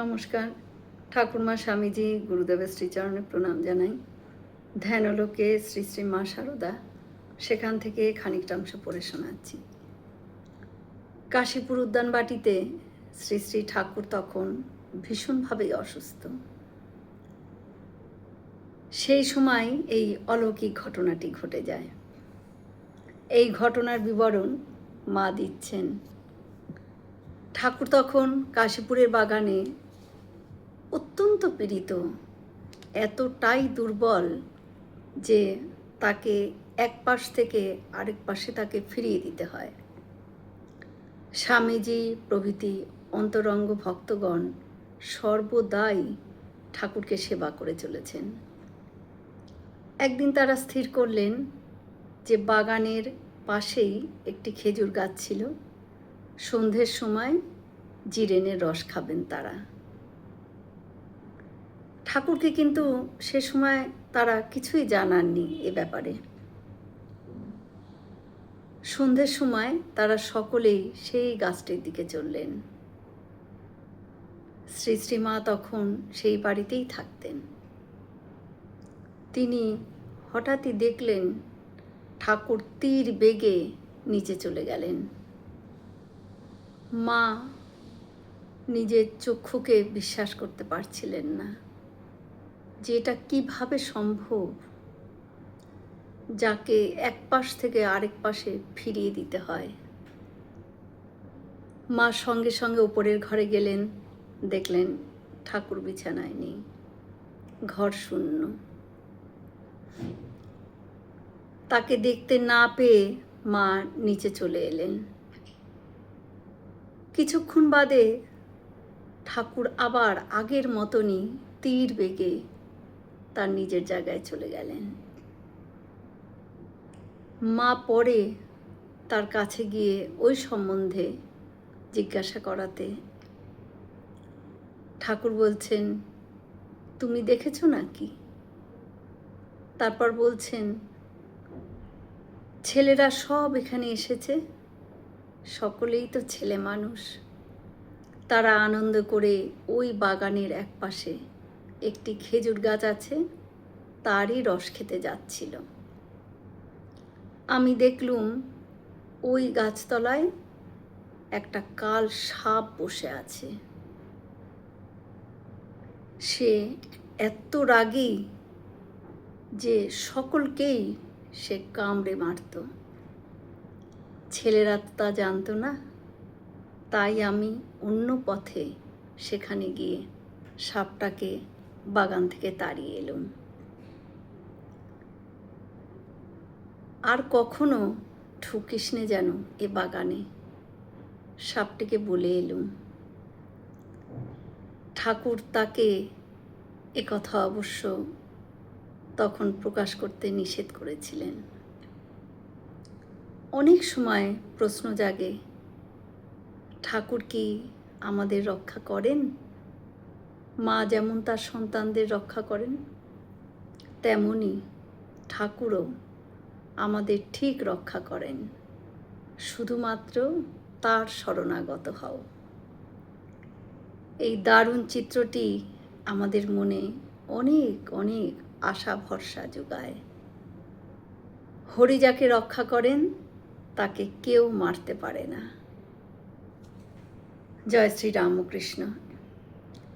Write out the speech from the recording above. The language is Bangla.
নমস্কার। ঠাকুরমা স্বামীজি, গুরুদেবের শ্রীচরণে প্রণাম জানাই। ধ্যানলোকে শ্রী শ্রী মা সারদা, সেখান থেকে খানিকটা অংশ পড়ে শোনাচ্ছি। কাশীপুর উদ্যান বাটিতে শ্রী শ্রী ঠাকুর তখন ভীষণভাবেই অসুস্থ। সেই সময় এই অলৌকিক ঘটনাটি ঘটে যায়। এই ঘটনার বিবরণ মা দিচ্ছেন। ঠাকুর তখন কাশীপুরের বাগানে অত্যন্ত পীড়িত, এতটাই দুর্বল যে তাকে এক পাশ থেকে আরেক পাশে তাকে ফিরিয়ে দিতে হয়। স্বামীজি, প্রভৃতি, অন্তরঙ্গ ভক্তগণ সর্বদাই ঠাকুরকে সেবা করে চলেছেন। একদিন তারা স্থির করলেন যে বাগানের পাশেই একটি খেজুর গাছ ছিল। সন্ধ্যের সময় জিরেনের রস খাবেন তারা। ঠাকুরকে কিন্তু সে সময় তারা কিছুই জানাননি এ ব্যাপারে। সন্ধ্যের সময় তারা সকলেই সেই গাছটির দিকে চললেন। শ্রী শ্রীমা তখন সেই বাড়িতেই থাকতেন। তিনি হঠাৎই দেখলেন ঠাকুর তীর বেগে নিচে চলে গেলেন। মা নিজের চক্ষুকে বিশ্বাস করতে পারছিলেন না। যে এটা কীভাবে সম্ভব? যাকে এক পাশ থেকে আরেক পাশে ফিরিয়ে দিতে হয়। মা সঙ্গে সঙ্গে উপরের ঘরে গেলেন, দেখলেন ঠাকুর বিছানায় নেই, ঘর শূন্য। তাকে দেখতে না পেয়ে মা নিচে চলে এলেন। কিছুক্ষণ বাদে ঠাকুর আবার আগের মতনই তীর বেগে তার নিজের জায়গায় চলে গেলেন। মা পরে তার কাছে গিয়ে ওই সম্বন্ধে জিজ্ঞাসা করাতে ঠাকুর বলছেন, তুমি দেখেছ নাকি? তারপর বলছেন, ছেলেরা সব এখানে এসেছে, সকলেই তো ছেলে মানুষ। তারা আনন্দ করে ওই বাগানের এক পাশে একটি খেজুর গাছ আছে, তারই রস খেতে যাচ্ছিল। আমি দেখলুম ওই গাছতলায় একটা কাল সাপ বসে আছে। সে এত রাগী যে সকলকেই সে কামড়ে মারত। ছেলেরা তো জানতো না, তাই আমি অন্য পথে সেখানে গিয়ে সাপটাকে বাগান থেকে তাড়িয়ে এলুম। আর কখনো ঠুকিস নে যেন এ বাগানে, সাপটিকে বলে এলুম। ঠাকুর তাকে কথা অবশ্য তখন প্রকাশ করতে নিষেধ করেছিলেন। অনেক সময় প্রশ্ন জাগে, ঠাকুর কি আমাদের রক্ষা করেন? মা যেমন তার সন্তানদের রক্ষা করেন, তেমনি ঠাকুরও আমাদের ঠিক রক্ষা করেন। শুধুমাত্র তার শরণাগত হও। এই দারুণ চিত্রটি আমাদের মনে অনেক অনেক আশা ভরসা যোগায়। হরি যাকে রক্ষা করেন, তাকে কেউ মারতে পারে না। জয় শ্রী রামকৃষ্ণ।